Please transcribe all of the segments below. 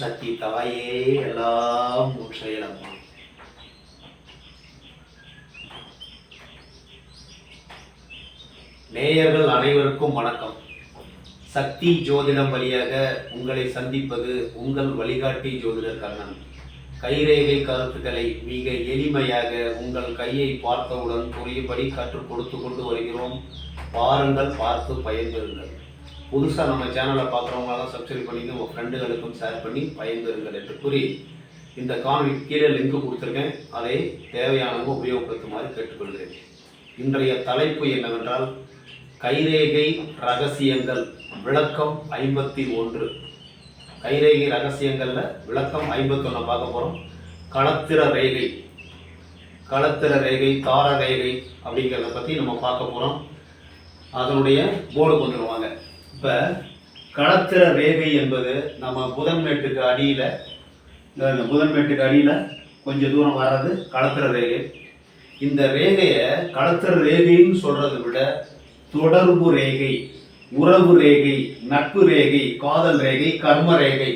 சக்தி தாயே எல்லாம் உன் செயலம்மா நேயர்கள் அனைவருக்கும் வணக்கம். சக்தி ஜோதிடம் வழியாக உங்களை சந்திப்பது உங்கள் வழிகாட்டி ஜோதிடர் கண்ணன். கைரேகை கருத்துக்களை மிக எளிமையாக உங்கள் கையை பார்த்தவுடன் புரியும்படி கற்றுக் கொடுத்து கொண்டு வருகிறோம். பாருங்கள் பார்த்து பயன்பெறுங்கள். புதுசாக நம்ம சேனலை பார்க்குறவங்களாம் சப்ஸ்கிரைப் பண்ணி உங்கள் ஃப்ரெண்டுகளுக்கும் ஷேர் பண்ணி பயன்பெறுங்கள் என்று கூறி இந்த காணொலி கீழே லிங்க் கொடுத்துருக்கேன். அதை தேவையானவங்க உபயோகப்படுத்துமாறு கேட்டுக்கொள்கிறேன். இன்றைய தலைப்பு என்னவென்றால் கைரேகை ரகசியங்கள் விளக்கம் ஐம்பத்தி ஒன்று. கைரேகை ரகசியங்களில் விளக்கம் ஐம்பத்தொன்னு பார்க்க போகிறோம் களத்திர ரேகை. களத்திர ரேகை தார ரேகை அப்படிங்கிறத பற்றி நம்ம பார்க்க போகிறோம் அதனுடைய போர்டு கொண்டு வருவாங்க. இப்போ களத்திர ரேகை என்பது நம்ம புதன்மேட்டுக்கு அடியில் இந்த புதன்மேட்டுக்கு அடியில் கொஞ்சம் தூரம் வர்றது களத்திர ரேகை. இந்த ரேகையை களத்திர ரேகைன்னு சொல்கிறத விட தொடர்பு ரேகை உறவு ரேகை நட்பு ரேகை காதல் ரேகை கர்ம ரேகை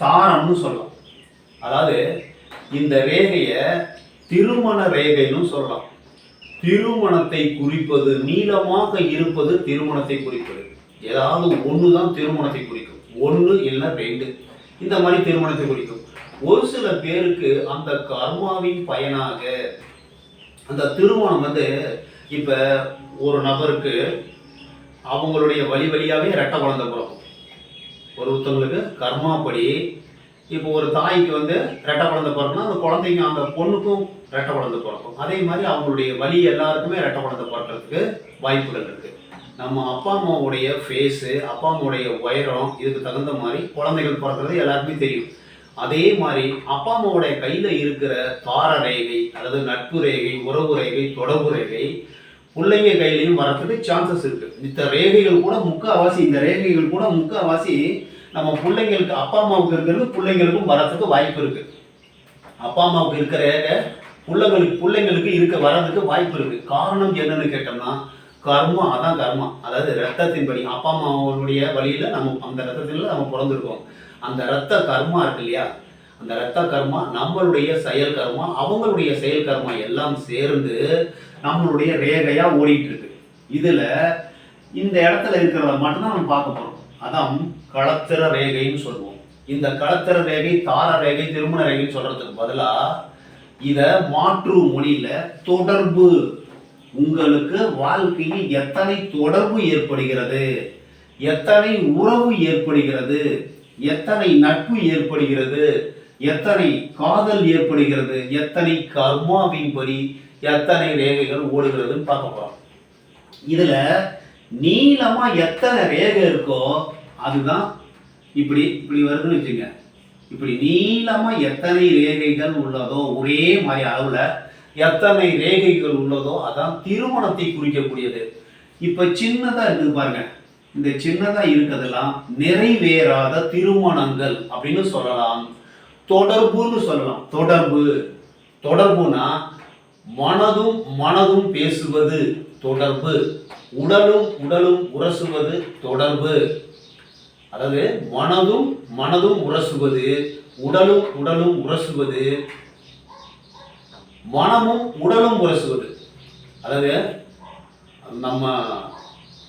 தாரம்னு சொல்லலாம். அதாவது இந்த ரேகையை திருமண ரேகைன்னு சொல்லலாம். திருமணத்தை குறிப்பது நீளமாக இருப்பது திருமணத்தை குறிப்பது. ஏதாவது ஒன்று தான் திருமணத்தை குறிக்கும். ஒன்று இல்லை ரெண்டு. இந்த மாதிரி திருமணத்தை குறிக்கும். ஒரு சில பேருக்கு அந்த கர்மாவின் பயனாக அந்த திருமணம் வந்து இப்போ ஒரு நபருக்கு அவங்களுடைய வழி வழியாகவே ரெட்டை குழந்தை பிறக்கும். ஒருத்தவங்களுக்கு கர்மாப்படி இப்போ ஒரு தாய்க்கு வந்து ரெட்டை குழந்தை பிறக்குன்னா அந்த குழந்தைங்க அந்த பொண்ணுக்கும் ரெட்டை குழந்தை பிறக்கும். அதே மாதிரி அவங்களுடைய வழி எல்லாருக்குமே ரெட்டை குழந்தை பிறக்கிறதுக்கு வாய்ப்புகள் இருக்குது நம்ம அப்பா அம்மாவுடைய ஃபேஸு அப்பா அம்மாவுடைய உயரம் இதுக்கு தகுந்த மாதிரி குழந்தைகள் பிறக்கிறது எல்லாருக்குமே தெரியும். அதே மாதிரி அப்பா அம்மாவுடைய கையில் இருக்கிற தார ரேகை அல்லது நட்பு ரேகை உறவு ரேகை தொடர்பு ரேகை பிள்ளைங்க கையிலையும் வரத்துக்கு சான்சஸ் இருக்குது இந்த ரேகைகள் கூட முக்கால்வாசி இந்த ரேகைகள் கூட முக்கால்வாசி நம்ம பிள்ளைங்களுக்கு அப்பா அம்மாவுக்கு இருக்கிறது பிள்ளைங்களுக்கும் வரத்துக்கு வாய்ப்பு இருக்குது அப்பா அம்மாவுக்கு இருக்கிற ரேகை பிள்ளைங்களுக்கு பிள்ளைங்களுக்கு இருக்க வர்றதுக்கு வாய்ப்பு இருக்குது காரணம் என்னன்னு கேட்டோம்னா கர்மா அதான் கர்மா. அதாவது ரத்தத்தின் படி அப்பா அம்மாவுடைய வழியில் நம்ம அந்த ரத்தத்தில் நம்ம பிறந்திருக்கோம். அந்த ரத்த கர்மா இருக்கு இல்லையா? அந்த ரத்த கர்மா நம்மளுடைய செயல் கர்மா அவங்களுடைய செயல் கர்மா எல்லாம் சேர்ந்து நம்மளுடைய ரேகையா ஓடிட்டு இருக்கு இதுல இந்த இடத்துல இருக்கிறத மட்டும்தான் நம்ம பார்க்க போறோம். அதான் களத்திர ரேகைன்னு சொல்லுவோம். இந்த களத்திர ரேகை தார ரேகை திருமண ரேகைன்னு சொல்றதுக்கு பதிலாக இதை மாற்று மொழியில தொடர்பு உங்களுக்கு வாழ்க்கையில் எத்தனை தொடர்பு ஏற்படுகிறது? எத்தனை உறவு ஏற்படுகிறது? எத்தனை நட்பு ஏற்படுகிறது? எத்தனை காதல் ஏற்படுகிறது? எத்தனை கர்மாவின்படி எத்தனை ரேகைகள் ஓடுகிறதுன்னு பார்க்க போறோம். இதுல நீளமா எத்தனை ரேகை இருக்கோ அதுதான் இப்படி இப்படி வருதுன்னு வச்சுங்க இப்படி நீளமா எத்தனை ரேகைகள் உள்ளதோ ஒரே மாதிரி அளவுல எத்தனை ரேகைகள் உள்ளதோ அதான் திருமணத்தை குறிக்கக்கூடியது. இப்போ சின்னதாக இருக்குது பாருங்க. இந்த சின்னதாக இருக்கிறதெல்லாம் நிறைவேறாத திருமணங்கள் அப்படின்னு சொல்லலாம். தொடர்புன்னு சொல்லலாம். தொடர்பு. தொடர்புனா மனதும் மனதும் பேசுவது தொடர்பு. உடலும் உடலும் உரசுவது தொடர்பு. அதாவது மனதும் மனதும் உரசுவது உடலும் உடலும் உரசுவது மனமும் உடலும் உரசுவது அதாவது நம்ம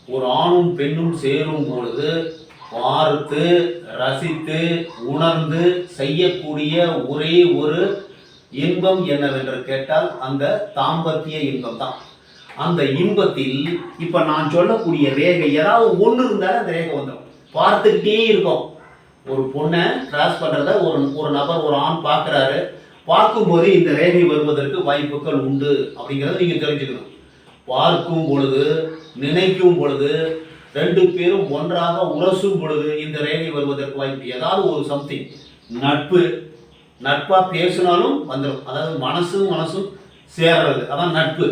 ஒரு ஆணும் பெண்ணும் சேரும் பொழுது பார்த்து ரசித்து உணர்ந்து செய்யக்கூடிய ஒரே ஒரு இன்பம் என்னவென்று கேட்டால் அந்த தாம்பத்திய இன்பம் தான் அந்த இன்பத்தில் இப்போ நான் சொல்லக்கூடிய ரேகை ஏதாவது ஒன்று இருந்தாலும் அந்த ரேகை வந்துடும் பார்த்துக்கிட்டே இருக்கும். ஒரு பொண்ணை கிராஸ் பண்ணுறத ஒரு ஒரு நபர் ஒரு ஆண் பார்க்குறாரு. பார்க்கும்போது இந்த ரேகை வருவதற்கு வாய்ப்புகள் உண்டு அப்படிங்கிறத நீங்கள் தெரிஞ்சுக்கணும். பார்க்கும் பொழுது நினைக்கும் பொழுது ரெண்டு பேரும் ஒன்றாக உரசும் பொழுது இந்த ரேகை வருவதற்கு வாய்ப்பு ஏதாவது ஒரு சம்திங் நட்பு நட்பாக பேசினாலும் வந்துடும் அதாவது மனசும் மனசும் சேர்றது அதான் நட்பு.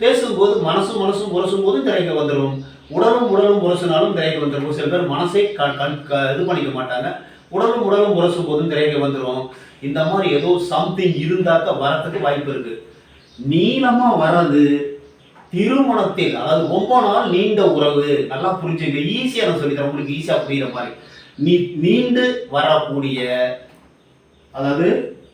பேசும்போது மனசும் மனசும் உரசும் போது இந்த ரேகை வந்துடும் உடலும் உடலும் உரசினாலும் இந்த ரேகை வந்துடும் சில பேர் மனசை க கண் க இது பண்ணிக்க மாட்டாங்க. உடலும் உடலும் உரசும் போதும் திரைக்கு வந்துடும் இந்த மாதிரி ஏதோ சம்திங் இருந்தாக்க வரத்துக்கு வாய்ப்பு இருக்கு. நீளமா வர்றது திருமணத்தில் அதாவது ரொம்ப நாள் நீண்ட உறவு நல்லா புரிஞ்சுங்க. ஈஸியாக நான் சொல்லித்தரேன் உங்களுக்கு ஈஸியாக புரியுற மாதிரி. நீ நீண்டு வரக்கூடிய அதாவது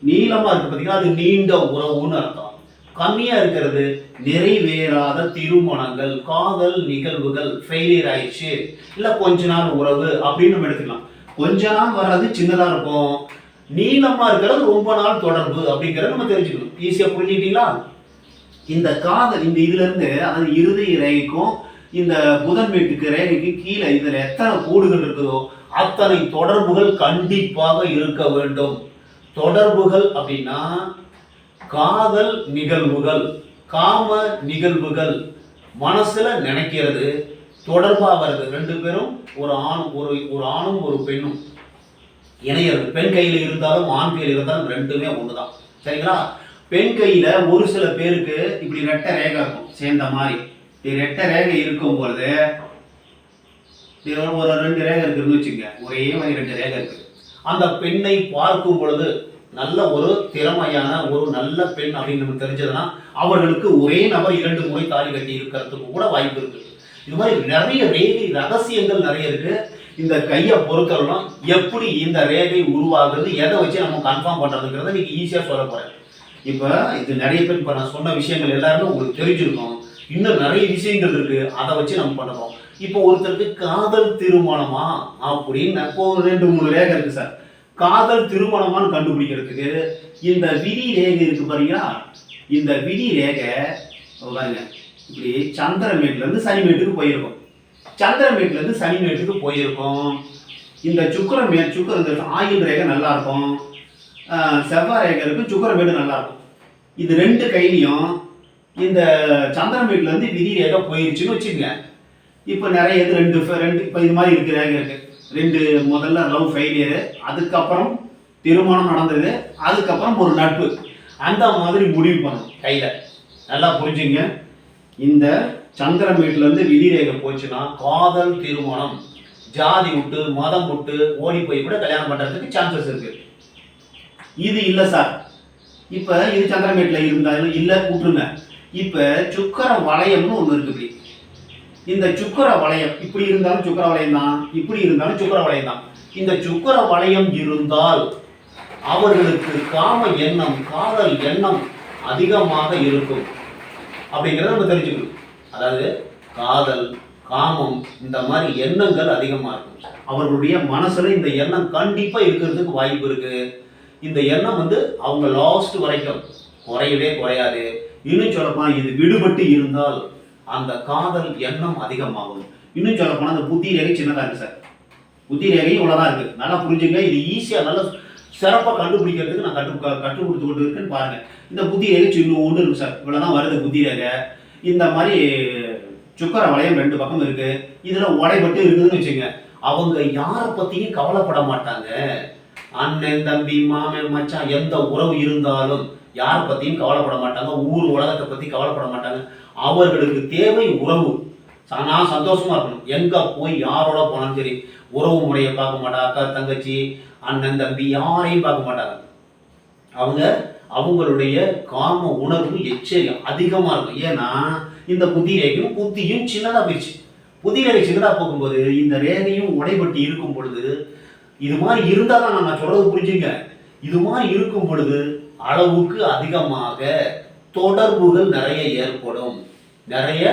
நீளமா இருக்கு பார்த்தீங்கன்னா அது நீண்ட உறவுன்னு அர்த்தம். கம்மியா இருக்கிறது நிறைவேறாத திருமணங்கள் காதல் நிகழ்வுகள் ஃபெயிலியர் ஆயிடுச்சு இல்ல கொஞ்ச நாள் உறவு அப்படின்னு நம்ம எடுத்துக்கலாம். கொஞ்ச நாள் வர்றது சின்னதா இருக்கும். நீளமா இருக்கிறது ரொம்ப நாள் தொடர்பு அப்படிங்கறத நம்ம தெரிஞ்சுக்கணும். ஈஸியா புரிஞ்சுக்கிட்டீங்களா? இந்த காதல் இந்த இதுல இருந்து அதாவது இறுதி ரேகைக்கும் இந்த புதன் வீட்டுக்கு ரேகைக்கு கீழே இதுல எத்தனை கூடுகள் இருக்குதோ அத்தனை தொடர்புகள் கண்டிப்பாக இருக்க வேண்டும். தொடர்புகள் அப்படின்னா காதல் நிகழ்வுகள் காம நிகழ்வுகள். மனசுல நினைக்கிறது தொடர்பாக வருது. ரெண்டு பேரும் ஒரு ஆணும் ஒரு ஒரு ஆணும் ஒரு பெண்ணும். இணையிறது பெண் கையில் இருந்தாலும் ஆண் கையில் இருந்தாலும் ரெண்டுமே ஒன்று தான் சரிங்களா? பெண் கையில் ஒரு சில பேருக்கு இப்படி ரெட்டை ரேகை இருக்கும். சேர்ந்த மாதிரி. இப்படி ரெட்டை ரேகை இருக்கும் பொழுது ஒரு ஒரு ரெண்டு ரேகை இருக்குன்னு வச்சுங்க ஒரே மாதிரி ரெண்டு ரேகை இருக்கு அந்த பெண்ணை பார்க்கும் பொழுது நல்ல ஒரு திறமையான ஒரு நல்ல பெண் அப்படின்னு நமக்கு தெரிஞ்சதுன்னா அவர்களுக்கு ஒரே நபர் இரண்டு முறை தாலி கட்டி இருக்கிறதுக்கு கூட வாய்ப்பு இருக்கு. இது மாதிரி நிறைய ரேகை ரகசியங்கள் நிறைய இருக்கு. இந்த கையை பொறுத்தவரைக்கும் எப்படி இந்த ரேகை உருவாகுது எதை வச்சு நம்ம கன்ஃபார்ம் பண்ணுறதுங்கிறத நீங்க ஈஸியாக சொல்ல போறேன். இப்போ இது நிறைய பேர் இப்போ நான் சொன்ன விஷயங்கள் எல்லாருமே உங்களுக்கு தெரிஞ்சிருக்கும். இன்னும் நிறைய விஷயங்கள் இருக்கு. அதை வச்சு நம்ம பண்ணுறோம் இப்போ ஒருத்தருக்கு காதல் திருமணமா அப்படின்னு இப்போ ஒரு ரெண்டு மூணு ரேகை இருக்கு சார். காதல் திருமணமான்னு கண்டுபிடிக்கிறதுக்கு இந்த விதி ரேகை இருக்கு பாருங்களா இந்த விதி ரேகை பாருங்க. இப்படி சந்திரமேட்ல இருந்து சனிமேட்டுக்கு போயிருக்கும். சந்திரமேட்ல இருந்து சனிமேட்டுக்கு போயிருக்கும். இந்த சுக்கரமே சுக்கர இந்த ஆயுள் ரேகை நல்லாயிருக்கும். செவ்வாய் ரேகை இருக்கு சுக்கரமேடு நல்லாயிருக்கும். இது ரெண்டு கையிலையும் இந்த சந்திரமேட்ல இருந்து விதி ரேகை போயிருச்சுன்னு வச்சுக்கோங்க. இப்போ நிறைய இது ரெண்டு ரெண்டு இப்போ இது மாதிரி இருக்கிற ரேகை இருக்குது ரெண்டு முதல்ல லவ் ஃபெயிலியரு அதுக்கப்புறம் திருமணம் நடந்தது அதுக்கப்புறம் ஒரு நட்பு. அந்த மாதிரி முடிவு பண்ணணும் கையில். நல்லா புரிஞ்சுங்க. இந்த சந்திரன் வீட்டிலேருந்து விதி ரேகை போச்சுன்னா காதல் திருமணம் ஜாதி விட்டு மதம் விட்டு ஓடி போய் கூட கல்யாணம் பண்ணுறதுக்கு சான்சஸ் இருக்குது இது இல்லை சார். இப்போ இது சந்திரமேட்ல இருந்தாலும் இல்லை விட்டுருங்க. இப்போ சுக்கர வளையம்னு ஒன்று இருக்குது இப்படி. இந்த சுக்கர வளையம் இப்படி இருந்தாலும் சுக்கர வளையம் தான் இப்படி இருந்தாலும் சுக்கர வளையம் தான். இந்த சுக்கர வளையம் இருந்தால் அவர்களுக்கு காம எண்ணம் காதல் எண்ணம் அதிகமாக இருக்கும். அப்படிங்கிறத நம்ம தெரிஞ்சுக்கணும். அதாவது காதல் காமம் இந்த மாதிரி எண்ணங்கள் அதிகமாக இருக்கும் அவர்களுடைய மனசில் இந்த எண்ணம் கண்டிப்பாக இருக்கிறதுக்கு வாய்ப்பு இருக்குது இந்த எண்ணம் வந்து அவங்க லாஸ்ட் வரைக்கும் குறையவே குறையாது. இன்னும் சொல்லப்போனால் இது விடுபட்டு இருந்தால் அந்த காதல் எண்ணம் அதிகமாகும். இன்னும் சொல்லப்போனால் அந்த புத்தி ரேகை சின்னதாக இருக்கு சார். புத்தி ரேகை இவ்வளோதான் இருக்குது நல்லா புரிஞ்சுங்க. இது ஈஸியாக நல்லா சிறப்பாக கண்டுபிடிக்கிறதுக்கு நான் கற்று கற்றுக் கொடுத்து கொண்டு இருக்கேன்னு பாருங்க. இந்த புத்தி ரேகை சின்ன ஒன்று இருக்கு சார். இவ்வளோதான் வருது புத்தி ரேகை இந்த மாதிரி சுக்கர வளையம் ரெண்டு பக்கம் இருக்குது இதில் உடைபட்டு இருக்குதுன்னு வச்சுங்க அவங்க யாரை பற்றியும் கவலைப்பட மாட்டாங்க. அண்ணன் தம்பி மாமன் மச்சான் எந்த உறவு இருந்தாலும் யாரை பற்றியும் கவலைப்பட மாட்டாங்க. ஊர் உலகத்தை பற்றி கவலைப்பட மாட்டாங்க. அவர்களுக்கு தேவை உறவு. நான் சந்தோஷமா இருக்கணும். எங்கே போய் யாரோட போனாலும் சரி. உறவு முறையை பார்க்க மாட்டா அக்கா தங்கச்சி அண்ணன் தம்பி யாரையும் பார்க்க மாட்டாங்க. அவங்க அவங்களுடைய காம உணர்வு எச்சரியம் அதிகமாக இருக்கும். ஏன்னா இந்த புத்தி புத்தியும் சின்னதாக போயிடுச்சு. புத்தி சின்னதாக போகும்போது இந்த ரேகையும் உடைபட்டு இருக்கும் பொழுது இது மாதிரி இருந்தால் தான் நான் சொல்கிறது புரிஞ்சுங்க. இது மாதிரி இருக்கும் பொழுது அளவுக்கு அதிகமாக தொடர்புகள் நிறைய ஏற்படும். நிறைய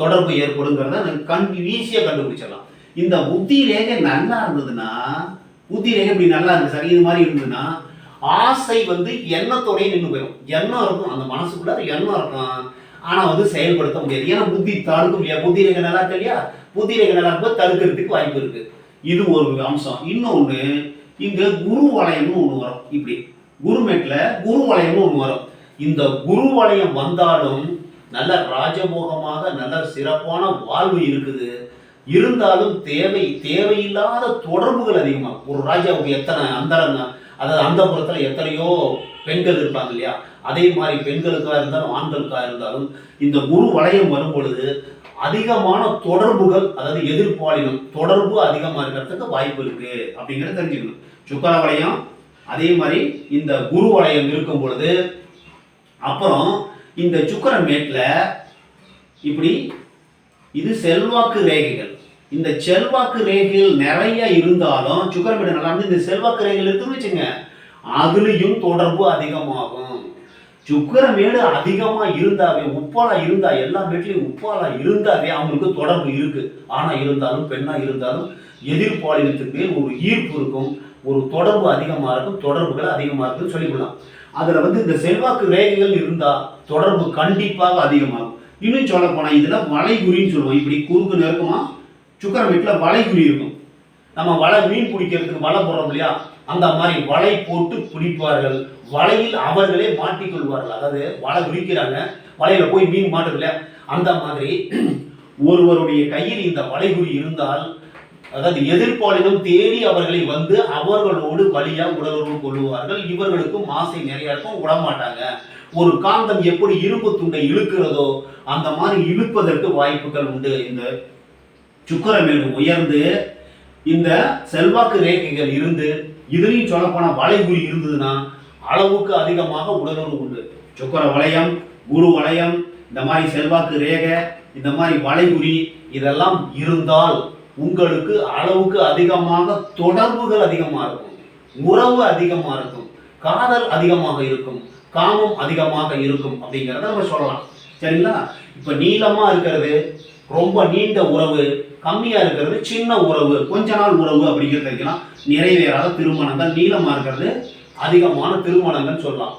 தொடர்பு ஏற்படுங்கிறத கண் ஈஸியாக கண்டுபிடிச்சிடலாம். இந்த புத்தி ரேகை நல்லா இருந்ததுன்னா புத்தி இப்படி நல்லா இருக்கு சார். இது மாதிரி இருந்ததுன்னா ஆசை வந்து எண்ணத்தோடய நின்று போயிடும் எண்ணம் இருக்கும் அந்த மனசுக்குள்ள எண்ணம் இருக்கும். ஆனால் வந்து செயல்படுத்த முடியாது. ஏன்னா புத்தி தடுக்க முடியாது புத்தி ரேகை நல்லா இருக்கு இல்லையா? புத்தி ரேகை நல்லா இருக்கும் தடுக்கிறதுக்கு வாய்ப்பு இருக்கு. இது ஒரு அம்சம். இன்னொன்று இங்கே குரு வளையம்னு ஒன்று வரும். இப்படி. குருமேட்டில் குரு வளையம்னு ஒன்று வரும். இந்த குரு வளையம் வந்தாலும் நல்ல ராஜபோகமாக நல்ல சிறப்பான வாழ்வு இருக்குது. இருந்தாலும் தேவை தேவையில்லாத தொடர்புகள் அதிகமாக ஒரு ராஜாவுக்கு எத்தனை அந்தரங்க அதாவது அந்த புறத்தில் எத்தனையோ பெண்கள் இருப்பாங்க இல்லையா? அதே மாதிரி பெண்களுக்காக இருந்தாலும் ஆண்களுக்காக இருந்தாலும் இந்த குரு வளையம் வரும் பொழுது அதிகமான தொடர்புகள் அதாவது எதிர்ப்பாளினம் தொடர்பு அதிகமாக இருக்கிறதுக்கு வாய்ப்பு இருக்கு அப்படிங்கிறத தெரிஞ்சுக்கணும். சுக்கர வளையம் அதே மாதிரி இந்த குரு வளையம் இருக்கும் பொழுது அப்புறம் இந்த சுக்கர மேட்டில் இப்படி இது செல்வாக்கு ரேகைகள். இந்த செல்வாக்கு ரேகைகள் நிறைய இருந்தாலும் சுக்கரமேடு நல்லா இருந்து இந்த செல்வாக்கு ரேகைகள் இருக்குன்னு வச்சுங்க அதுலேயும் தொடர்பு அதிகமாகும். சுக்கரமேடு அதிகமாக இருந்தாவே உப்பாலா இருந்தா எல்லா வீட்லேயும் உப்பாலா இருந்தாவே அவங்களுக்கு தொடர்பு இருக்கு. ஆனால் இருந்தாலும் பெண்ணா இருந்தாலும் எதிர்பாலினத்துக்கு மேல் ஒரு ஈர்ப்பு இருக்கும். ஒரு தொடர்பு அதிகமாக இருக்கும் தொடர்புகள் அதிகமாக இருக்குன்னு சொல்லிக்கலாம். அதில் வந்து இந்த செல்வாக்கு ரேகைகள் இருந்தால் தொடர்பு கண்டிப்பாக அதிகமாகும். இன்னும் சொல்ல போனால் இதில் வளைகுறின்னு சொல்லுவோம். இப்படி குறுக்கு நெருக்கமாக சுக்கர வீட்டில் வளைகுறி இருக்கும். நம்ம வலை மீன் பிடிக்கிறதுக்கு வலை போடுறோம் இல்லையா? அந்த மாதிரி வலை போட்டு பிடிப்பார்கள். வலையில் அவர்களே மாட்டிக்கொள்வார்கள். அதாவது வலை விரிக்கிறாங்க வலையில போய் மீன் மாட்டுது இல்லையா? அந்த மாதிரி ஒருவருடைய கையில் இந்த வளைகுறி இருந்தால் அதாவது எதிர்ப்பாளினம் தேடி அவர்களை வந்து அவர்களோடு வழியா உடலுறவு கொள்வார்கள் இவர்களுக்கும் ஆசை நிறைய இருக்கும். விடமாட்டாங்க. ஒரு காந்தம் எப்படி இரும்பு துண்டை இழுக்கிறதோ அந்த மாதிரி இழுப்பதற்கு வாய்ப்புகள் உண்டு. இந்த சுக்கரமேடு உயர்ந்து இந்த செல்வாக்கு ரேகைகள் இருந்து இதுலையும் சொல்லப்போன வளைகுறி இருந்ததுன்னா அளவுக்கு அதிகமாக உடலுறவு உண்டு. சுக்கர வளையம் குரு வளையம் இந்த மாதிரி செல்வாக்கு ரேகை இந்த மாதிரி வளைகுறி இதெல்லாம் இருந்தால் உங்களுக்கு அளவுக்கு அதிகமாக தொடர்புகள் அதிகமாக இருக்கும். உறவு அதிகமாக இருக்கும். காதல் அதிகமாக இருக்கும். காமம் அதிகமாக இருக்கும் அப்படிங்கிறத நம்ம சொல்லலாம். சரிங்களா? இப்போ நீளமாக இருக்கிறது ரொம்ப நீண்ட உறவு கம்மியாக இருக்கிறது சின்ன உறவு கொஞ்ச நாள் உறவு அப்படிங்கிறது வைக்கலாம். நிறைவேறாத திருமணங்கள் நீளமாக இருக்கிறது அதிகமான திருமணங்கள் சொல்லலாம்.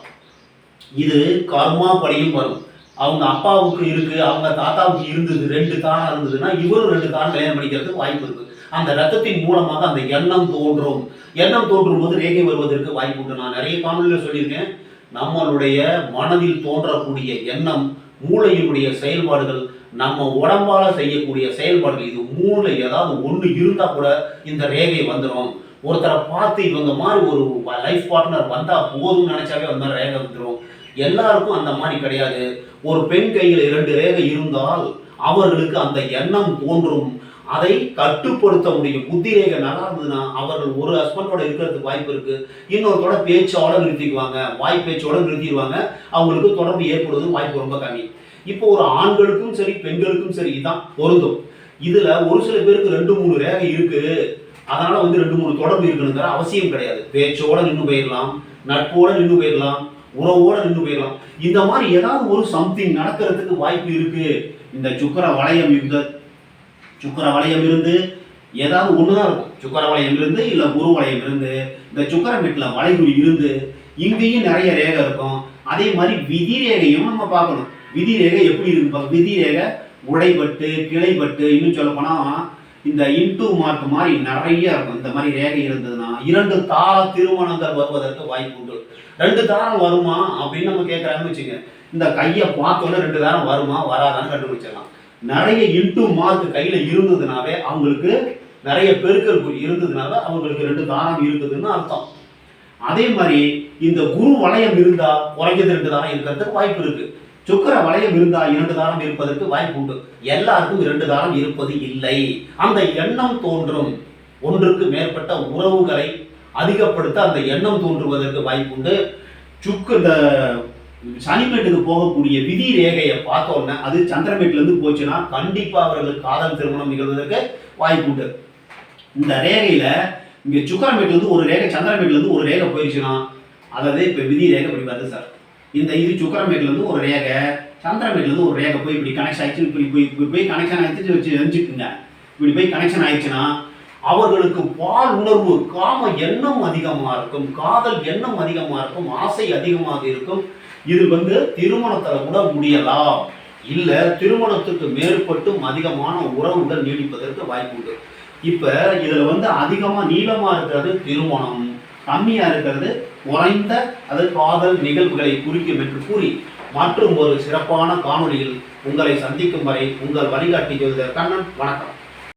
இது கர்மா படியும் வரும். அவங்க அப்பாவுக்கு இருக்கு அவங்க தாத்தாவுக்கு இருந்தது ரெண்டு தானம் இருந்ததுன்னா இவரும் ரெண்டு தானம் கல்யாணம் பண்ணிக்கிறதுக்கு வாய்ப்பு இருக்கு. அந்த ரத்தத்தின் மூலமாக அந்த எண்ணம் தோன்றும். எண்ணம் தோன்றும் போது ரேகை வருவதற்கு வாய்ப்பு உண்டு. நான் நிறைய காணொலியில் சொல்லியிருக்கேன். நம்மளுடைய மனதில் தோன்றக்கூடிய எண்ணம் மூளையினுடைய செயல்பாடுகள் நம்ம உடம்பால செய்யக்கூடிய செயல்பாடுகள் இது மூளை ஏதாவது ஒன்று இருந்தால் கூட இந்த ரேகை வந்துடும் ஒருத்தரை பார்த்து இவங்க மாதிரி ஒரு லைஃப் பார்ட்னர் வந்தால் போதும்னு நினச்சாவே அந்த மாதிரி ரேகை வந்துடும் எல்லாருக்கும் அந்த மாதிரி கிடையாது. ஒரு பெண் கையில் இரண்டு ரேகை இருந்தால் அவர்களுக்கு அந்த எண்ணம் தோன்றும். அதை கட்டுப்படுத்த முடியும். புத்தி ரேகை நல்லா இருந்ததுன்னா அவர்கள் ஒரு ஹஸ்பண்டோட இருக்கிறதுக்கு வாய்ப்பு இருக்கு. இன்னொருத்தோட பேச்சோட நிறுத்திக்குவாங்க. வாய் பேச்சோட நிறுத்திடுவாங்க. அவங்களுக்கு தொடர்பு ஏற்படுவது வாய்ப்பு ரொம்ப கம்மி. இப்போ ஒரு ஆண்களுக்கும் சரி பெண்களுக்கும் சரி இதான் பொருந்தும். இதுல ஒரு சில பேருக்கு ரெண்டு மூணு ரேகை இருக்கு. அதனால வந்து ரெண்டு மூணு தொடர்பு இருக்கணுங்கிற அவசியம் கிடையாது. பேச்சோட நின்று போயிடலாம் நட்போட நின்று போயிடலாம் உறவோட நின்று போயிடலாம். இந்த மாதிரி ஏதாவது ஒரு சம்திங் நடக்கிறதுக்கு வாய்ப்பு இருக்கு. இந்த சுக்கர வளையம் இருந்த சுக்கர வளையம் இருந்து ஏதாவது ஒண்ணுதான் இருக்கும். சுக்கர வளையம் இருந்து இல்லை குரு வளையம் இருந்து இந்த சுக்கர மீட்டில் வளைவு இருந்து இங்கேயும் நிறைய ரேகை இருக்கும். அதே மாதிரி விதி ரேகையும் நம்ம பார்க்கணும். விதி ரேகை எப்படி இருக்கு விதி ரேகை உடைபட்டு கிளைப்பட்டு இன்னும் சொல்ல போனால் இந்த இன்டூ மார்க் மாதிரி நிறைய இருக்கும். இந்த மாதிரி ரேகை இருந்ததுன்னா இரண்டு தார திருமணங்கள் வருவதற்கு வாய்ப்பு உண்டு. ரெண்டு தாரம் வருமா அப்படின்னு நம்ம கேட்கறாங்கன்னு வச்சுங்க இந்த கையை பார்த்தோன்னே ரெண்டு தாரம் வருமா? வராதான்னு கண்டுபிடிச்சிடலாம். நிறைய இன்டூ மார்க் கையில இருந்ததுனாவே அவங்களுக்கு நிறைய பெருக்கல் இருந்ததுனால அவங்களுக்கு ரெண்டு தானம் இருக்குதுன்னு அர்த்தம். அதே மாதிரி இந்த குரு வளையம் இருந்தா குறைஞ்சது ரெண்டு தானம் இருக்கிறதுக்கு வாய்ப்பு இருக்கு. சுக்கர வளையம் இருந்தா இரண்டு தானம் இருப்பதற்கு வாய்ப்பு உண்டு. எல்லாருக்கும் இரண்டு தானம் இருப்பது இல்லை. அந்த எண்ணம் தோன்றும். ஒன்றுக்கு மேற்பட்ட உறவுகளை அதிகப்படுத்த அந்த எண்ணம் தோன்றுவதற்கு வாய்ப்பு உண்டு. சுக்கு இந்த சனிமேட்டுக்கு போகக்கூடிய விதி ரேகையை பார்த்தோன்னே அது சந்திரமேட்டிலேருந்து போச்சுன்னா கண்டிப்பாக அவர்களுக்கு காதல் திருமணம் நிகழ்வதற்கு வாய்ப்பு உண்டு. இந்த ரேகையில் இங்கே சுக்கரமேட்டுல இருந்து ஒரு ரேகை சந்திரமேட்டிலேருந்து ஒரு ரேகை போயிடுச்சுன்னா அதாவது இப்போ விதி ரேகை இப்படி வருது சார். இந்த இது சுக்கரமேட்டுல இருந்து ஒரு ரேகை சந்திரமேட்டிலருந்து ஒரு ரேகை போய் இப்படி கனெக்ஷன் ஆகிடுச்சு இப்படி போய் இப்படி போய் கனெக்ஷன் ஆகிடுச்சு வச்சு தெரிஞ்சுக்குங்க. இப்படி போய் கனெக்ஷன் ஆயிடுச்சுன்னா அவர்களுக்கு பால் உணர்வு காம எண்ணம் அதிகமாக இருக்கும் காதல் எண்ணம் அதிகமாக இருக்கும் ஆசை அதிகமாக இருக்கும். இது வந்து திருமணத்தில் கூட முடியலாம். இல்லை திருமணத்துக்கு மேற்பட்டும் அதிகமான உறவுகள் நீடிப்பதற்கு வாய்ப்பு உண்டு. இப்போ இதில் வந்து அதிகமாக நீளமாக இருக்கிறது திருமணம் கம்மியாக இருக்கிறது குறைந்த அது காதல் நிகழ்வுகளை குறிக்கும் என்று கூறி மற்றும் ஒரு சிறப்பான காணொளியில் உங்களை சந்திக்கும் வரை உங்கள் வழிகாட்டி ஜோதிடர் கண்ணன் வணக்கம்.